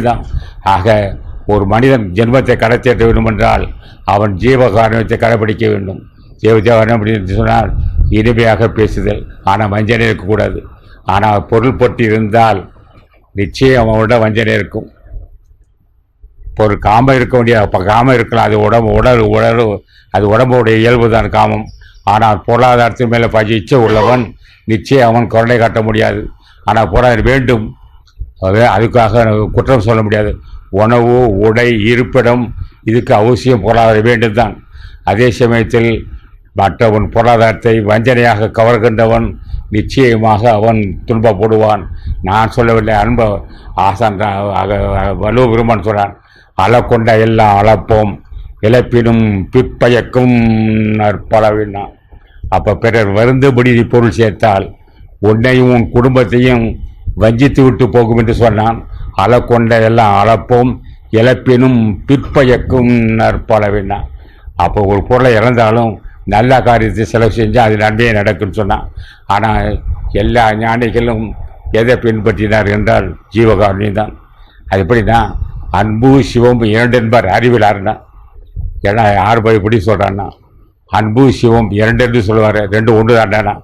தான் ஆக ஒரு மனிதன் ஜென்மத்தை கடத்தேற்ற வேண்டும் என்றால் அவன் ஜீவகாரணத்தை கடைபிடிக்க வேண்டும். ஜீவகாரணம் அப்படின்னு சொன்னால் இனிமையாக பேசுதல். ஆனால் வஞ்சனை இருக்கக்கூடாது. ஆனால் பொருள் பொட்டி இருந்தால் நிச்சயம் அவனோட வஞ்சனை இருக்கும். ஒரு காமம் இருக்க வேண்டிய அப்போ காமம் இருக்கலாம். அது உடம்பு உடல் உடல் அது உடம்புடைய இயல்பு தான் காமம். ஆனால் பொருளாதாரத்தின் மேலே பஜி உள்ளவன் நிச்சயம் அவன் கருணை காட்ட முடியாது. ஆனால் பொருளாதாரம் வேண்டும். அது அதுக்காக குற்றம் சொல்ல முடியாது. உணவு உடை இருப்பிடம் இதுக்கு அவசியம் பொருளாதாரம் வேண்டும்தான். அதே சமயத்தில் மற்றவன் பொருளாதாரத்தை வஞ்சனையாக கவர்கின்றவன் நிச்சயமாக அவன் துன்பப்படுவான் நான் சொல்லவில்லை அன்ப ஆசான் வலு பெருமான் சொல்கிறான் அளக்கொண்ட எல்லாம் அளப்போம் இழப்பினும் பிற்பயக்கும் நற்பளவினா அப்போ பிறர் வருந்தபடி பொருள் சேர்த்தால் உன்னையும் உன் குடும்பத்தையும் வஞ்சித்து விட்டு போகும் என்று சொன்னான். அளக்கொண்ட எல்லாம் அளப்போம் இழப்பினும் பிற்பயக்கும் நற்பளவினா அப்போ ஒரு பொருளை இறந்தாலும் நல்ல காரியத்தை செலவு செஞ்சால் அது நன்மையே நடக்குன்னு சொன்னான். ஆனால் எல்லா ஞானிகளும் எதை பின்பற்றினார் என்றால் ஜீவகாரணி தான். அது எப்படின்னா அன்பு சிவம் இரண்டென்பார் அறிவிலார்னா ஏன்னா யார் போய் சொல்கிறான்னா அன்பு சிவம் இரண்டு என்று சொல்லுவார். ரெண்டு ஒன்று தாண்டானா